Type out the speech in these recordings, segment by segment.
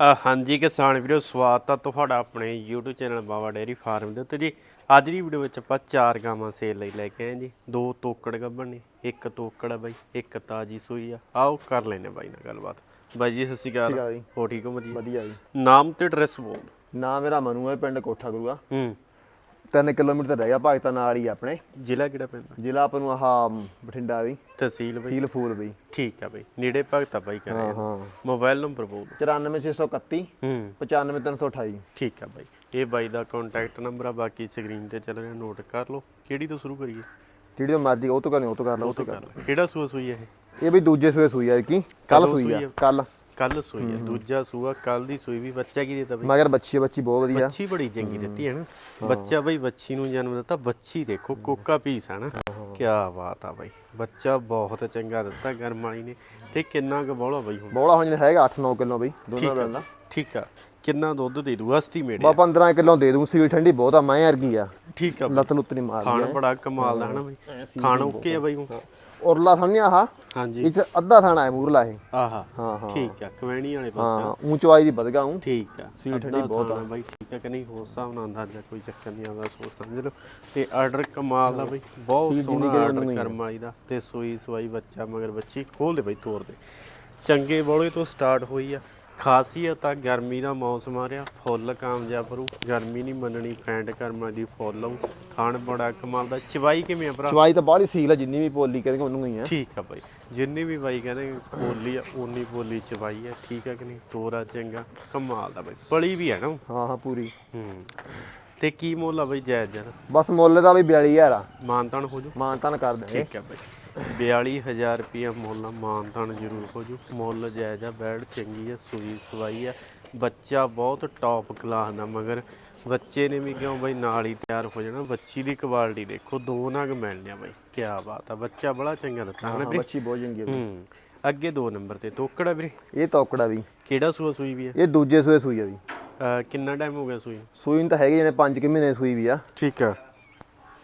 ਹਾਂਜੀ ਕਿਸਾਨ ਵੀਰੋ ਸਵਾਗਤ ਆ ਤੁਹਾਡਾ ਆਪਣੇ YouTube channel Bawa dairy farm ਦੇ ਉੱਤੇ ਜੀ। ਅੱਜ ਦੀ ਵੀਡੀਓ ਵਿੱਚ ਆਪਾਂ ਚਾਰ ਗਾਵਾਂ ਸੇਲ ਲਈ ਲੈ ਕੇ ਆਏ ਜੀ। ਦੋ ਤੋਕੜ ਗੱਭਣ ਨੇ ਇੱਕ ਤੋਕੜ ਆ ਬਾਈ ਇੱਕ ਤਾਜੀ ਸੂਈ ਆ। ਆਓ ਕਰ ਲੈਨੇ ਬਾਈ ਨਾਲ ਗੱਲਬਾਤ। ਬਾਈ ਜੀ ਸਤਿ ਸ਼੍ਰੀ ਅਕਾਲ। ਹੋ ਠੀਕ ਹੋ ਵਧੀਆ? ਵਧੀਆ ਜੀ। ਨਾਮ ਤੇ ਐਡਰੈਸ ਬੋਲ। ਨਾਮ ਮੇਰਾ ਮਨੂ ਹੈ ਪਿੰਡ ਕੋਠਾ ਗੁਰੂਆ। ਹੂੰ। 3 ਕਿਲੋਮੀਟਰ ਰਹਿ ਗਿਆ ਭਗਤਾਂ ਨਾਲ ਹੀ ਆਪਣੇ। ਜ਼ਿਲ੍ਹਾ ਕਿਹੜਾ ਪੈਂਦਾ? ਜ਼ਿਲ੍ਹਾ ਆਪਾਂ ਨੂੰ ਆਹ ਬਠਿੰਡਾ ਵੀ। ਤਹਿਸੀਲ ਬਾਈ। ਸੀਲ ਫੂਲ ਵੀ ਠੀਕ ਆ ਬਾਈ। ਨੇੜੇ ਭਗਤਾ ਬਾਈ ਕਰ ਹਾਂ ਹਾਂ। ਮੋਬਾਈਲ ਨੰਬਰ ਬੋਲ 94631 ਹੂੰ। 95328 ਠੀਕ ਆ ਬਾਈ। ਇਹ ਬਾਈ ਦਾ ਕੰਟੈਕਟ ਨੰਬਰ ਆ ਬਾਕੀ ਸਕਰੀਨ ਤੇ ਚੱਲ ਰਿਹਾ ਨੋਟ ਕਰ ਲਓ। ਕਿਹੜੀ ਤੋਂ ਸ਼ੁਰੂ ਕਰੀਏ? ਜਿਹੜੀ ਤੋਂ ਮਰਜ਼ੀ ਉਹ ਤੋਂ ਕਰਨੀ ਉਹ ਤੋਂ ਕਰ ਲਓ ਉਹ ਤੋਂ ਕਰ ਲਓ। ਕਿਹੜਾ ਸੂਆ ਸੂਈ ਹੈ ਇਹ? ਇਹ ਵੀ ਦੂਜੇ ਸੂਏ ਸੂਈ ਆ ਕੀ? ਕੱਲ ਸੂਈ ਆ? ਕੱਲ ਕੱਲ ਸੂਈ ਹੈ ਦੂਜਾ ਸੂਆ ਕੱਲ ਦੀ ਸੂਈ ਵੀ ਬੱਚਾ ਕੀ ਦਿੱਤਾ ਬਈ? ਮਗਰ ਬੱਚੀ ਬੱਚੀ ਬਹੁਤ ਵਧੀਆ। ਬੱਚੀ ਬੜੀ ਚੰਗੀ ਦਿੱਤੀ ਹੈ ਨਾ। ਬੱਚਾ ਬਈ ਬੱਚੀ ਨੂੰ ਜਨਮ ਦਿੱਤਾ ਬੱਚੀ ਦੇਖੋ ਕੋਕਾ ਪੀਸ ਹੈ ਨਾ। ਕੀ ਬਾਤ ਆ ਬਈ। ਬੱਚਾ ਬਹੁਤ ਚੰਗਾ ਦਿੱਤਾ ਗਰਮ ਵਾਲੀ ਨੇ। ਤੇ ਕਿੰਨਾ ਕੁ ਬੋਲਾ ਬਈ ਹੁਣ? ਬੋਲਾ ਹੁਣ ਹੈਗਾ 8-9 ਕਿਲੋ ਬਈ ਦੋਨਾਂ ਬੈਲ ਠੀਕ ਆ। ਕਿੰਨਾ ਦੁੱਧ ਦੇ ਦੂ ਐਸਟੀਮੇਟ ਬਾ 15 ਕਿਲੋ ਦੇ ਦੂੰ ਸੀਲ ਠੰਡੀ ਬਹੁਤ ਆ ਮੈਂ ਵਰਗੀ ਆ। ਠੀਕ ਆ। ਲੱਤ ਲੁੱਤ ਨਹੀਂ ਮਾਰਦੀ ਖਾਣ ਬੜਾ ਕਮਾਲ ਦਾ ਹੈ ਨਾ ਬਈ। ਖਾਣ ਓਕੇ ਆ ਬਈ ਹੁਣ। ਉਰਲਾ ਸਮਝਿਆ ਆਹ। ਹਾਂਜੀ। 'ਚ ਅੱਧਾ ਥਾਣਾ ਹੈ ਮੂਰਲਾ ਇਹ। ਆਹਾ। ਹਾਂ ਹਾਂ। ਠੀਕ ਆ ਕਵੈਣੀ ਵਾਲੇ ਪਾਸੇ ਹਾਂ। ਊਂਚਵਾਈ ਦੀ ਵਧਗਾ ਹੂੰ ਠੀਕ ਆ। ਸੀਲ ਠੰਡੀ ਬਹੁਤ ਆ। ਬਾਈ ਠੀਕ ਆ ਕਿ ਨਹੀਂ? ਹੋ ਹਿਸਾਬ ਨਾਲ ਅੰਦਾਜ਼ਾ ਕੋਈ ਚੱਕਰ ਨਹੀਂ ਆਉਂਦਾ ਸੋਚ ਸਮਝ ਲਓ। ਤੇ ਆਰਡਰ ਕਮਾਲ ਦਾ ਬਾਈ। ਬਹੁਤ ਸੋਹਣਾ ਆਰਡਰ ਕਰਮ ਵਾਲੀ ਦਾ। ਤੇ ਸੂਈ ਸਵਾਈ ਬੱਚਾ ਮਗਰ ਬੱਚੀ ਖੋਲ ਦੇ ਬਾਈ ਤੋੜ ਦੇ। ਚੰਗੇ ਬੋਲੇ ਤੋਂ ਸਟਾਰਟ ਹੋਈ ਆ। ਖਾਸੀਅਤ ਆ ਗਰਮੀ ਦਾ ਮੌਸਮ ਆ ਰਿਹਾ ਫੁੱਲ ਕਾਮਯਾਬ ਰੂ ਗਰਮੀ ਨਹੀਂ ਮੰਨਣੀ ਫੈਂਟ ਕਰਮਾਂ ਦੀ ਫੁੱਲ ਆਊ ਖਾਣ ਬੜਾ ਕਮਾਲ ਦਾ। ਚਵਾਈ ਕਿਵੇਂ ਆ ਭਰਾ? ਚਵਾਈ ਤਾਂ ਬਾਹਲੀ ਸੀਲ ਆ ਜਿੰਨੀ ਵੀ ਪੋਲੀ ਕਹਿੰਦੇ ਉਹਨੂੰ ਹੀ ਆ। ਠੀਕ ਆ ਬਾਈ। ਜਿੰਨੀ ਵੀ ਬਾਈ ਕਹਿੰਦੇ ਬੋਲੀ ਆ ਉਨੀ ਬੋਲੀ ਚਵਾਈ ਆ। ਠੀਕ ਆ ਕਿ ਨਹੀਂ? ਤੋਰਾ ਚੰਗਾ। ਕਮਾਲ ਦਾ ਬਾਈ। ਪਲੀ ਵੀ ਹੈ ਨਾ ਹਾਂ ਹਾਂ ਪੂਰੀ। ਹੂੰ। ਤੇ ਕੀ ਮੁੱਲ ਆ ਬਈ ਜਾਇਜ਼ ਜਰ? ਬਸ ਮੁੱਲ ਦਾ ਵੀ 42000 ਆ। ਮਾਨਤਾਨ ਹੋ ਜੂ ਮਾਨਤਾਨ ਕਰ ਦੇਣਗੇ ਠੀਕ ਹੈ ਬਈ। 42000 ਰੁਪਏ ਮੁੱਲ ਆ, ਮਾਨਤਾਨ ਜ਼ਰੂਰ ਹੋ ਜੂ ਮੁੱਲ ਜਾਇਜ਼ ਆ ਬੈੜ ਚੰਗੀ ਆ ਸੂਈ ਸਵਾਈ ਆ। ਬੱਚਾ ਬਹੁਤ ਟੌਪ ਕਲਾਸ ਦਾ ਮਗਰ ਬੱਚੇ ਨੇ ਵੀ ਕਿਉਂ ਬਈ ਨਾਲ ਹੀ ਤਿਆਰ ਹੋ ਜਾਣਾ? ਬੱਚੀ ਦੀ ਕੁਆਲਿਟੀ ਦੇਖੋ ਦੋ ਨਗ ਮਿਲਣੇ ਆ ਬਈ ਕੀ ਬਾਤ ਆ। ਬੱਚਾ ਬੜਾ ਚੰਗਾ ਦਿੱਤਾ ਹਾਂ ਵੀਰੇ? ਬੱਚੀ ਬਹੁਤ ਚੰਗੀ ਆ ਵੀ। ਹੂੰ ਅੱਗੇ ਦੋ ਨੰਬਰ ਤੇ ਤੋਕੜਾ ਵੀਰੇ? ਇਹ ਤੋਕੜਾ ਵੀ। ਕਿਹੜਾ ਸੂਆ ਸੂਈ ਵੀ ਹੈ ਇਹ ਦੂਜੇ ਸੂਏ ਸੂਈ ਆ ਵੀ। ਕਿੰਨਾ ਟਾਈਮ ਹੋ ਗਿਆ ਸੂਈ? ਸੂਈ ਨੂੰ ਤਾਂ ਹੈਗੇ ਜਣੇ 5 ਕਿ ਮਹੀਨੇ ਸੂਈ ਵੀ ਆ। ਠੀਕ ਆ।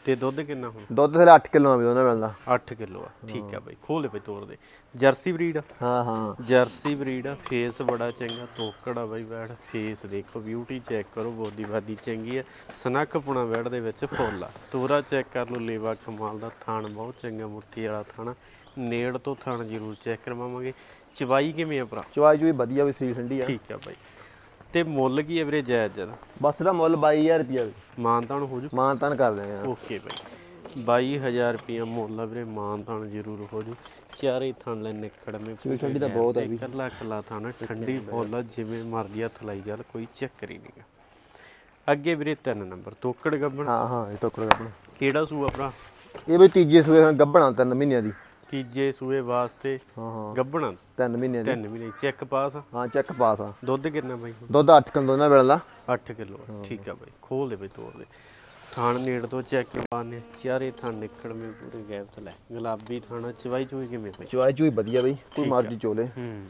ਤੇ ਦੁੱਧ ਕਿੰਨਾ ਹੁਣ ਦੁੱਧ ਥਲੇ 8 ਕਿਲੋ ਆ ਵੀ ਉਹਨਾਂ ਮਿਲਦਾ। 8 ਕਿਲੋ ਆ। ਠੀਕ ਆ ਬਈ ਖੋਲ ਬਈ ਤੋੜ ਦੇ। Jersey breed? ਆ ਹਾਂ ਹਾਂ। ਜਰਸੀ ਬਰੀਡ ਆ ਫੇਸ ਬੜਾ ਚੰਗਾ ਤੋਕੜ ਆ ਬਈ ਬੈੜ ਫੇਸ ਦੇਖੋ ਬਿਊਟੀ ਚੈੱਕ ਕਰੋ ਬੋਦੀ ਬਾਦੀ ਚੰਗੀ ਆ। ਸਨੱਖ ਪੁਣਾ ਬੈੜ ਦੇ ਵਿੱਚ ਫੁੱਲ ਆ। ਤੋਰਾ ਚੈੱਕ ਕਰ ਲਓ ਲੇਵਾ ਕਮਾਲ ਦਾ ਥਾਣ ਬਹੁਤ ਚੰਗਾ ਮੁੱਠੀ ਵਾਲਾ ਥਾਣ ਨੇੜ ਤੋਂ ਥਾਣ ਜ਼ਰੂਰ ਚੈੱਕ ਕਰਵਾਵਾਂਗੇ। ਚਵਾਈ ਕਿਵੇਂ ਆ ਭਰਾ? ਚਵਾਈ ਚੂਈ ਵਧੀਆ ਵੀ ਸੀਲ ਠੰਡੀ ਆ। ਠੀਕ ਆ ਬਾਈ। ਤੇ ਮੁੱਲ ਕੀ ਹੈ ਵੀਰੇ ਜਾਇਜ਼ ਜਦ ਬਸ ਇਹਦਾ ਮੁੱਲ 22000 ਰੁਪਿਆ ਮਾਨਤਾਨ ਹੋ ਜੂ? ਮਾਨਤਾਨ ਕਰ ਦੇਣਗੇ ਆ ਓਕੇ ਬਾਈ। 22000 ਰੁਪਏ ਮੁੱਲ ਆ ਵੀਰੇ ਮਾਨਤਾਨ ਜ਼ਰੂਰ ਹੋ ਜੂ। ਚਾਰੇ ਥਣ ਲੈ ਨਿਕੜ ਮੇ ਠੰਡੀ ਤਾਂ ਬਹੁਤ ਆ ਵੀ। ਕੱਲਾ ਕੱਲਾ ਥਣ ਠੰਡੀ ਆ, ਜਿਵੇਂ ਮਰਜ਼ੀ ਹੱਥ ਲਾਈ ਚੱਲ ਕੋਈ ਚੱਕਰ ਹੀ ਨਹੀਂਗਾ ਅੱਗੇ ਵੀਰੇ ਤਿੰਨ ਨੰਬਰ ਤੋਕੜ ਗੱਬਣ। ਹਾਂ ਹਾਂ ਇਹ ਤੋਕੜਾ ਆਪਣਾ ਕਿਹੜਾ ਸੂਆ ਭਰਾ? ਇਹ ਵੀ ਤੀਜੇ ਸੂਏ ਗੱਭਣਾ ਤਿੰਨ ਮਹੀਨਿਆਂ ਦੀ। ਤੀਜੇ ਸੂਏ ਵਾਸਤੇ ਹਾਂ ਹਾਂ। ਗੱਬਣਾ ਤਿੰਨ ਮਹੀਨਿਆਂ ਦੀ। ਤਿੰਨ ਮਹੀਨੇ ਚੈੱਕ ਪਾਸ ਆ। ਹਾਂ ਚੈੱਕ ਪਾਸ ਆ। ਦੁੱਧ ਕਿੰਨਾ ਬਾਈ? ਦੁੱਧ 8 ਕਿਲੋ ਦੋਨਾਂ ਮਿਲਦਾ 8 ਕਿਲੋ ਠੀਕ ਆ ਬਾਈ। ਖੋਲ ਦੇ ਬਈ ਤੋੜ ਦੇ। ਥਾਣ ਨੇੜ ਤੋਂ ਚੈੱਕ ਕਰਵਾਨੇ ਚਾਰੇ ਥਾਣ ਨਿਕੜ ਮੇ ਪੂਰੇ ਗੈਪ ਤੇ ਲੈ। ਗੁਲਾਬੀ ਥਾਣਾ ਚਵਾਈ ਚੂਈ ਕਿਵੇਂ ਬਈ? ਚਵਾਈ ਚੂਈ ਵਧੀਆ ਬਈ। ਕੋਈ ਮਰਜ਼ੀ ਚੋਲੇ। ਹੂੰ।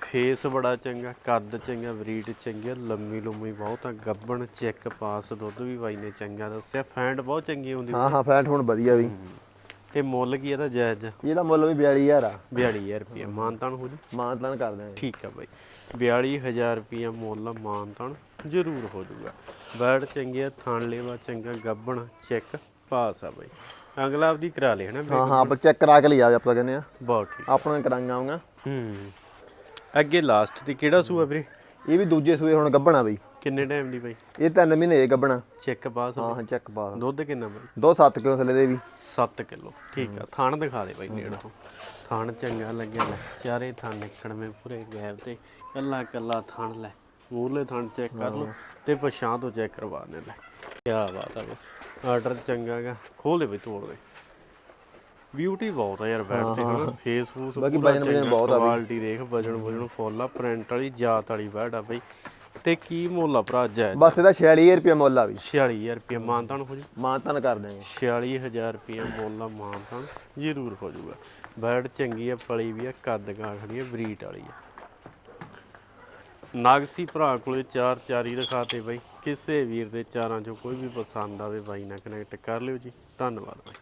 ਫੇਸ ਬੜਾ ਚੰਗਾ ਕੱਦ ਚੰਗਾ ਬਰੀਡ ਚੰਗੀ ਆ, ਲੰਮੀ ਲੰਮੀ ਬਹੁਤ ਆ। ਗੱਬਣ ਚੈੱਕ ਪਾਸ ਦੁੱਧ ਵੀ ਬਾਈ ਨੇ ਚੰਗਾ ਦੱਸਿਆ। ਫੈਂਟ ਬਹੁਤ ਚੰਗੀ ਹੁੰਦੀ ਹਾਂ ਹਾਂ ਫੈਟ ਹੁਣ ਵਧੀਆ ਵੀ ਤੇ ਮੁੱਲ ਕੀ ਇਹਦਾ ਜਾਇਜ਼? ਇਹਦਾ ਮੁੱਲ ਵੀ 42000 ਆ। 42000 ਰੁਪਏ ਮਾਨਤਾਨ ਹੋ ਜੂ? ਮਾਨਤਾਨ ਕਰ ਦੇਣਗੇ ਠੀਕ ਆ ਬਾਈ। 42000 ਰੁਪਏ ਮੁੱਲ ਮਾਨਤਾਨ ਜ਼ਰੂਰ ਹੋ ਜੂਗਾ। ਬਰਡ ਚੰਗੀ ਆ ਥਾਣ ਲੇਵਾ ਚੰਗਾ ਗੱਬਣ ਚੈੱਕ ਪਾਸ ਆ ਬਾਈ। ਅਗਲਾ ਆਪਦੀ ਕਰਾ ਲੈ ਹਨਾ ਹਾਂ ਹਾਂ ਆਪਾਂ ਚੈੱਕ ਕਰਾ ਕੇ ਲਈ ਆਵੇ ਆਪਾਂ ਕਹਿੰਦੇ ਆ। ਬਹੁਤ ਠੀਕ। ਆਪਣਾ ਕਰਾਂਗਾ ਆਉਂਗਾ ਹੂੰ। ਅੱਗੇ ਲਾਸਟ ਤੇ ਕਿਹੜਾ ਸੂਆ ਵੀਰੇ? ਇਹ ਵੀ ਦੂਜੇ ਸੂਏ ਹੁਣ ਗੱਭਣਾ ਬਈ। ਕਿੰਨੇ ਟਾਈਮ ਦੀ ਬਾਈ? ਇਹ ਤਿੰਨ ਮਹੀਨੇ ਇਹ ਗੱਭਣਾ। ਚੈੱਕ ਪਾਸ ਹਾਂ ਹਾਂ ਚੈੱਕ ਪਾ ਦੁੱਧ ਕਿੰਨਾ ਬਾਈ? ਦੋ 7 ਕਿਲੋ ਥੱਲੇ ਦੇ ਵੀ। 7 ਕਿਲੋ ਠੀਕ ਆ। ਥਾਣ ਦਿਖਾ ਦੇ ਬਾਈ ਨੇੜ ਤੋਂ। ਥਾਣ ਚੰਗਾ ਲੱਗਿਆ ਲੈ ਚਾਰੇ ਥਾਣ ਨਿਕੜਵੇਂ ਪੂਰੇ ਗੈਪ ਤੇ। ਕੱਲਾ ਕੱਲਾ ਥਾਣ ਲੈ। ਮੂਰਲੇ ਥਾਣ ਚੈੱਕ ਕਰ ਲਓ ਤੇ ਪਛਾਂ ਤੋਂ ਚੈੱਕ ਕਰਵਾ ਨੇ। ਲੈ ਕੀ ਬਾਤ ਆ ਬਈ। ਆਰਡਰ ਚੰਗਾਗਾ ਖੋਲ ਦੇ ਬਈ ਤੋੜ ਦੇ ਬਿਊਟੀ ਬਹੁਤ ਆ ਯਾਰ ਬੈਠ ਤੇ ਹਨਾ ਫੇਸ ਫੂਸ ਬਾਕੀ ਵਜਨ ਵਜਨ ਬਹੁਤ ਆ ਬਈ। ਕੁਆਲਿਟੀ ਦੇਖ ਵਜਨ ਵਜਨ ਫੁੱਲ ਆ। ਪ੍ਰਿੰਟ ਵਾਲੀ ਜਾਤ ਵਾਲੀ ਬੈਡ ਆ ਬਈ। ਤੇ ਕੀ ਮੁੱਲ ਆ ਭਰਾ ਜਾਇਜ਼ ਬਸ ਇਹਦਾ 46000 ਰੁਪਏ ਮੁੱਲ ਆ ਵੀ। 46000 ਰੁਪਏ ਮਾਨਤਾਨ ਹੋ ਜੂ? ਮਾਨਤਾਨ ਕਰ ਦੇਣਗੇ 46000 ਰੁਪਏ ਮੁੱਲ ਆ ਮਾਨਤਾਨ। ਜ਼ਰੂਰ ਹੋ ਜਾਊਗਾ ਬੈਡ ਚੰਗੀ ਆ ਪਲੀ ਵੀ ਆ ਕੱਦ ਗਾਖੜੀ ਆ ਬਰੀਟ ਵਾਲੀ ਆ। ਨਾਗਸੀ ਭਰਾ ਕੋਲੇ ਚਾਰ ਚਾਰੀ ਰਖਾਤੇ ਬਾਈ। ਕਿਸੇ ਵੀਰ ਦੇ ਚਾਰਾਂ ਚੋਂ ਕੋਈ ਵੀ ਪਸੰਦ ਆਵੇ ਬਾਈ ਨਾਲ ਕਨੈਕਟ ਕਰ ਲਿਓ ਜੀ। ਧੰਨਵਾਦ ਬਾਈ।